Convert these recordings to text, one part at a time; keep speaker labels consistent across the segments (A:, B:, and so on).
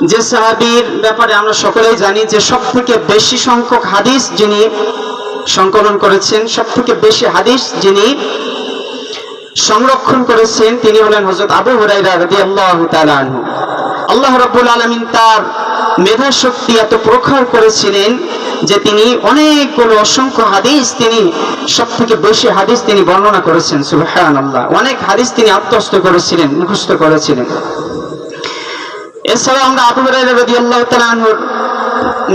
A: যে সাহাবীর ব্যাপারে আমরা সকলেই জানি যে সব থেকে বেশি সংখ্যক হাদিস যিনি সংকলন করেছেন সব থেকে বেশি হাদিস যিনি সংরক্ষণ করেছেন, তিনি হলেন হজরত আবু হুরাইরা রাদিয়াল্লাহু তাআলা আনহু। আল্লাহ রাব্বুল আলামিন তার মেধা শক্তি এত প্রখর করেছিলেন যে তিনি অনেকগুলো অসংখ্য হাদিস তিনি সব থেকে বেশি হাদিস তিনি বর্ণনা করেছেন, সুবহানাল্লাহ। অনেক হাদিস তিনি আত্মস্থ করেছিলেন, মুখস্থ করেছিলেন। আমরা আবু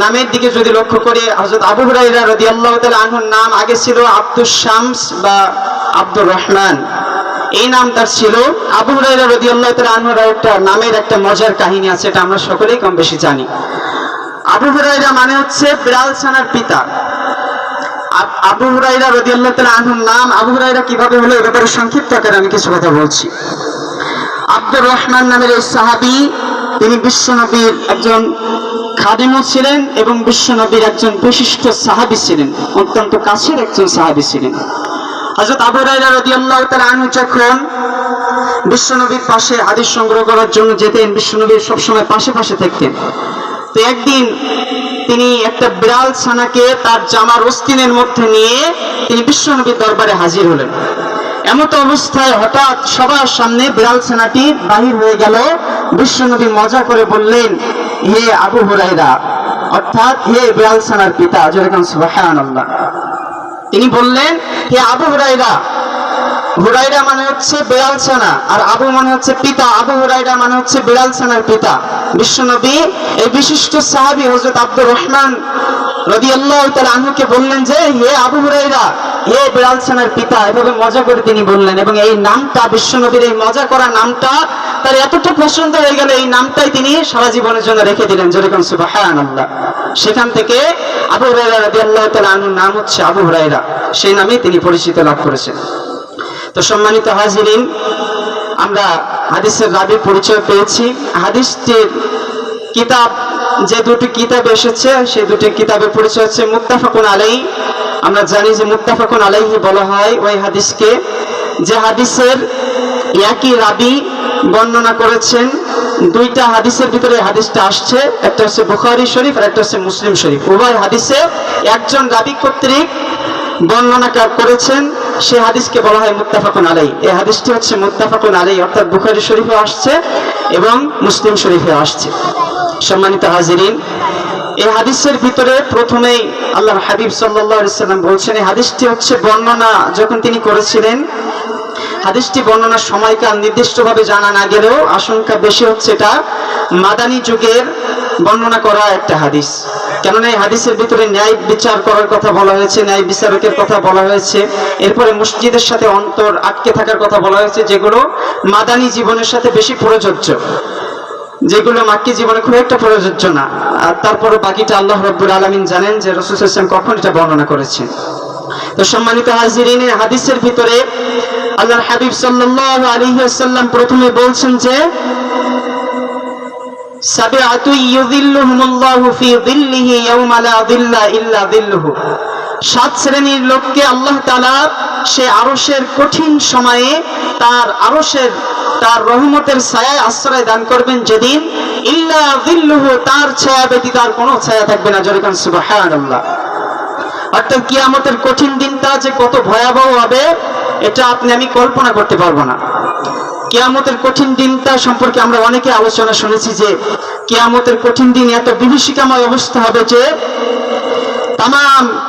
A: নামের দিকে যদি লক্ষ্য করি আবু নাম আগে ছিল শামস বা আব্দুর রহমান। এই নাম তার ছিল। আবু আনহুর একটা নামের একটা মজার কাহিনী আছে, এটা আমরা সকলেই কম বেশি জানি। আবু হুরাইরা মানে হচ্ছে বিড়াল ছানার পিতা। আবু হুরাইরা রাদিয়াল্লাহু আনহুর নাম, আবু হুরাইরা কীভাবে হলো এ ব্যাপারে সংক্ষিপ্ত আমি কিছু কথা বলছি। আব্দুর রহমান নামের এই সাহাবী তিনি বিশ্বনবীর একজন খাদিমও ছিলেন এবং বিশ্বনবীর একজন বিশিষ্ট সাহাবী ছিলেন, অত্যন্ত কাছের একজন সাহাবী ছিলেন। হযরত আবু হুরায়রা রাদিয়াল্লাহু তাআলা আনহু যখন বিশ্বনবীর পাশে হাদিস সংগ্রহ করার জন্য যেতেন বিশ্বনবীর সবসময় পাশে পাশে থাকতেন। তো একদিন তিনি একটা বিড়াল ছানাকে তার জামার অস্তিনের মধ্যে নিয়ে তিনি বিশ্বনবীর দরবারে হাজির হলেন। এমত অবস্থায় হঠাৎ সবার সামনে বিড়াল ছানাটি বাহির হয়ে গেল। বিশ্বনবী মজা করে বললেন, হে আবু হুরাইরা অর্থাৎ হে বিড়াল ছানার পিতা যেরকম সুবহানাল্লাহ। তিনি বললেন, হে আবু হুরাইরা হুরাইরা মানে হচ্ছে বিড়াল ছানা আর আবু মানে হচ্ছে পিতা, আবু হুরাইরা মানে হচ্ছে বিড়াল ছানার পিতা। বিশ্বনবী এই বিশিষ্ট সাহাবী হজরত আব্দুর রহমান রাদিয়াল্লাহু তাআলা আনহুকে বললেন যে, হে আবু হুরাইরা হে বিড়াল ছানার পিতা এভাবে মজা করে তিনি বললেন এবং এই নামটা, বিশ্বনবীর এই মজা করা নামটা, তার এতটা পছন্দ হয়ে গেল, এই নামটাই তিনি সারা জীবনের জন্য রেখে দিলেন। যেরকম সুবহানাল্লাহ। সেখান থেকে আবু হুরাইরা রাদিয়াল্লাহু তাআলা আনহুর নাম হচ্ছে আবু হুরাইরা সেই নামেই তিনি পরিচিত লাভ করেছেন। তো সম্মানিত হাজিরিন, আমরা হাদিসের রাবির পরিচয় পেয়েছি। হাদিসটির কিতাব যে দুটি কিতাব এসেছে, সেই দুটি কিতাবের পরিচয় হচ্ছে মুক্তাফাকুন আলাই আমরা জানি যে মুক্তাফাকুন আলাইহি বলা হয় ওই হাদিসকে। যে হাদিসের একই রাবি বর্ণনা করেছেন, দুইটা হাদিসের ভিতরে হাদিসটা আসছে, একটা হচ্ছে বুখারি শরীফ আর একটা হচ্ছে মুসলিম শরীফ। উভয় হাদিসে একজন রাবি কর্তৃক বর্ণনা করেছেন, সে হাদিসকে বলা হয় মুত্তাফাকুন আলাই এই হাদিসটি হচ্ছে মুত্তাফাকুন আলাই অর্থাৎ বুখারি শরীফে আসছে এবং মুসলিম শরীফে আসছে। সম্মানিত হাজিরিন, এই হাদিসের ভিতরে প্রথমেই আল্লাহ হাবিব সাল্লাম বলছেন, এই হাদিসটি হচ্ছে বর্ণনা যখন তিনি করেছিলেন, হাদিসটি বর্ণনার সময়কাল নির্দিষ্টভাবে জানা না গেলেও আশঙ্কা বেশি হচ্ছে এটা মাদানী যুগের বর্ণনা করা একটা হাদিস। কেননা এই হাদিসের ভিতরে ন্যায় বিচার করার কথা বলা হয়েছে, ন্যায় বিচারকের কথা বলা হয়েছে, এরপরে মসজিদের সাথে অন্তর আটকে থাকার কথা বলা হয়েছে, যেগুলো মাদানী জীবনের সাথে বেশি প্রযোজ্য। যেগুলো মাক্কি জীবনে খুব একটা প্রযোজ্য না। আর তারপরে বাকিটা আল্লাহ রব্বুল আলমিন জানেন যে রসুল ইসলাম কখন এটা বর্ণনা করেছেন। তো সম্মানিত হাজিরিন হাদিসের ভিতরে আল্লাহর হাবিব সাল্লাল্লাহু আলাইহি ওয়াসাল্লাম প্রথমে বলছেন যে, সাবিআতু ইউযিল্লুহুমুল্লাহু ফি যিল্লিহি ইয়াওমা লা যিল্লা ইল্লা যিল্লুহু। সাত শ্রেণির লোককে আল্লাহ তাআলা সে আরশের কঠিন সময়ে তার আরশের, তার রহমতের ছায়ায় আশ্রয় দান করবেন যেদিন ইল্লা যিল্লুহু তার ছায়া ব্যতীত আর কোনো ছায়া থাকবে না। যেরকম সুবহানাল্লাহ। অর্থাৎ কিয়ামতের কঠিন দিনটা যে কত ভয়াবহ হবে, এটা আপনি, আমি কল্পনা করতে পারব না। কিয়ামতের কঠিন দিনটা সম্পর্কে আমরা অনেকে আলোচনা শুনেছি যে কিয়ামতের কঠিন দিন এত বিভীষিকাময় অবস্থা হবে যে তাম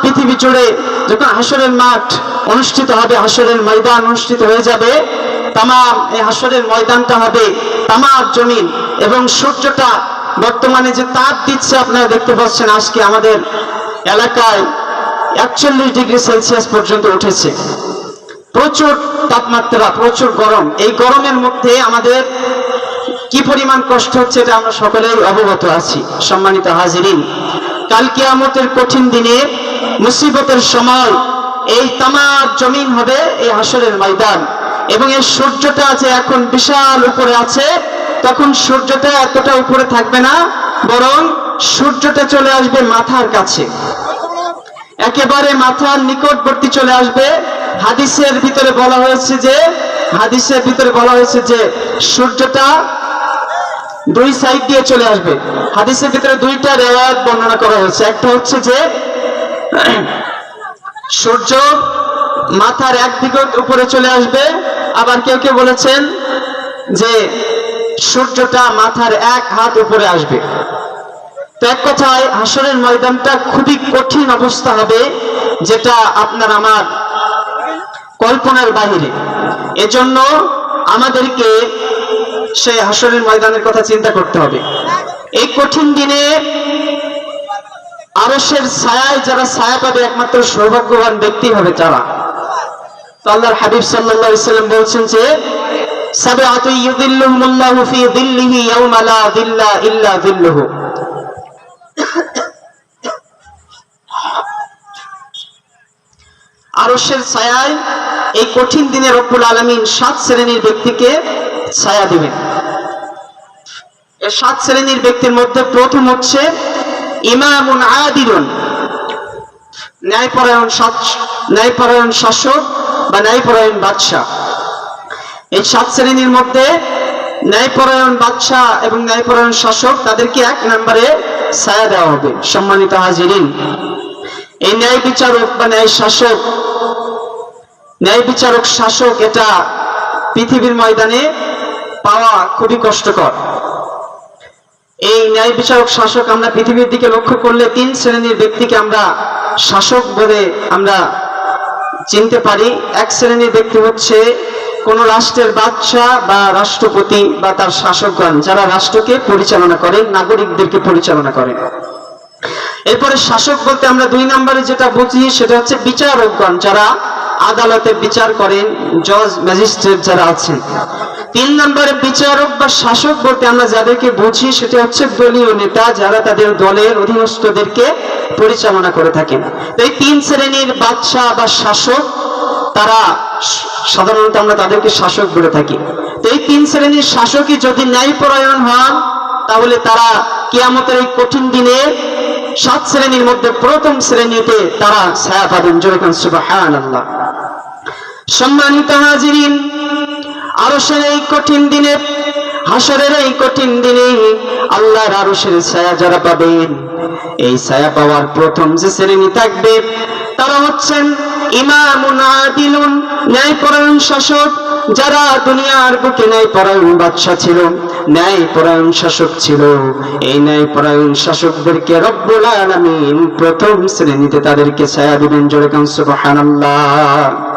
A: পৃথিবী জুড়ে যখন হাসরের মাঠ অনুষ্ঠিত হবে হাসরের ময়দান অনুষ্ঠিত হয়ে যাবে তাম এই হাসরের ময়দানটা হবে তামার জমিন এবং সূর্যটা বর্তমানে যে তাপ দিচ্ছে আপনারা দেখতে পাচ্ছেন আজকে আমাদের এলাকায় একচল্লিশ ডিগ্রি সেলসিয়াস পর্যন্ত উঠেছে। প্রচুর তাপমাত্রা, প্রচুর গরম। এই গরমের মধ্যে আমাদের কি পরিমাণ কষ্ট হচ্ছে এটা আমরা সকলেই অবগত আছি। সম্মানিত হাজিরিন কাল কিয়ামতের কঠিন দিনে মুসিবতের সময় এই তামার জমিন হবে এই হাসরের ময়দান। এবং এই সূর্যটা যে এখন বিশাল উপরে আছে, তখন সূর্যটা এতটা উপরে থাকবে না, বরং সূর্যটা চলে আসবে মাথার কাছে। একেবারে মাথার নিকটবর্তী চলে আসবে। হাদিসের ভিতরে বলা হয়েছে যে, হাদিসের ভিতরে বলা হয়েছে যে, সূর্যটা দুই সাইড দিয়ে চলে আসবে। হাদিসের ভিতরে দুইটা রেওয়ায়ত বর্ণনা করা হয়েছে। একটা হচ্ছে যে, সূর্য মাথার এক উপরে চলে আসবে। আবার কেউ কেউ বলেছেন যে, সূর্যটা মাথার এক হাত উপরে আসবে। তো এক কথায়, হাসরের ময়দানটা খুবই কঠিন অবস্থা হবে, যেটা আপনার আমার কল্পনার বাহিরে। এজন্য আমাদেরকে সেই হাসরের ময়দানের কথা চিন্তা করতে হবে। এই কঠিন দিনে আরসের ছায়ায় যারা ছায়া পাবে একমাত্র সৌভাগ্যবান ব্যক্তি হবে তারা। তো আল্লাহর হাবিব সাল্লাম বলছেন যে আরশের ছায়ায় এই কঠিন দিনে রব্বুল আলামিন সাত শ্রেণির ব্যক্তিকে ছায়া দিবেন সাত শ্রেণির ব্যক্তির মধ্যে প্রথম হচ্ছে ইমামুন আদিলুন, ন্যায়পরায়ণ ন্যায়পরায়ণ শাসক বা ন্যায়পরায়ণ বাদশাহ। এই সাত শ্রেণির মধ্যে ন্যায়পরায়ণ বাদশাহ এবং ন্যায়পরায়ণ শাসক তাদেরকে এক নম্বরে ছায়া দেওয়া হবে, সম্মানিত হাজিরিন। এই ন্যায় বিচারক বা ন্যায় শাসক, ন্যায় বিচারক শাসক এটা পৃথিবীর ময়দানে পাওয়া খুবই কষ্টকর। এই ন্যায় বিচারক শাসক আমরা পৃথিবীর দিকে লক্ষ্য করলে তিন শ্রেণির ব্যক্তিকে আমরা শাসক বলে আমরা চিনতে পারি। এক শ্রেণির ব্যক্তি হচ্ছে কোন রাষ্ট্রের বাদশাহ বা রাষ্ট্রপতি বা তার শাসকগণ, যারা রাষ্ট্রকে পরিচালনা করেন নাগরিকদেরকে পরিচালনা করেন এরপরে শাসক বলতে আমরা দুই নম্বরে যেটা বুঝি, সেটা হচ্ছে বিচারকগণ, যারা আদালতে বিচার করেন, জজ, ম্যাজিস্ট্রেট যারা আছেন। তিন নম্বরে বিচারক বা শাসক বলতে আমরা যাদেরকে বুঝি, সেটা হচ্ছে দলীয় নেতা যারা তাদের দলের অধীনস্থদেরকে পরিচালনা করে থাকেন। এই তিন শ্রেণির বাদশাহ বা শাসক, তারা সাধারণত আমরা তাদেরকে শাসক বলে থাকি। তো এই তিন শ্রেণির শাসকই যদি ন্যায়পরায়ণ হন, তাহলে তারা কিয়ামতের এই কঠিন দিনে সাত শ্রেণির মধ্যে প্রথম শ্রেণীতে তারা ছায়া পাবেন। সুবাহান আল্লাহ সম্মানিত হাজিরিন আরশের এই কঠিন দিনে, হাসরের এই কঠিন দিনে আল্লাহর আরশের ছায়া যারা পাবেন, এই ছায়া পাওয়ার প্রথম যে শ্রেণি থাকবে, তারা হচ্ছেন বাদশা ছিল শাসক ছিল। এই শাসকদেরকে প্রথম শ্রেণীতে তাদেরকে ছায়া দিবেন, জোরে কান সুবহানাল্লাহ।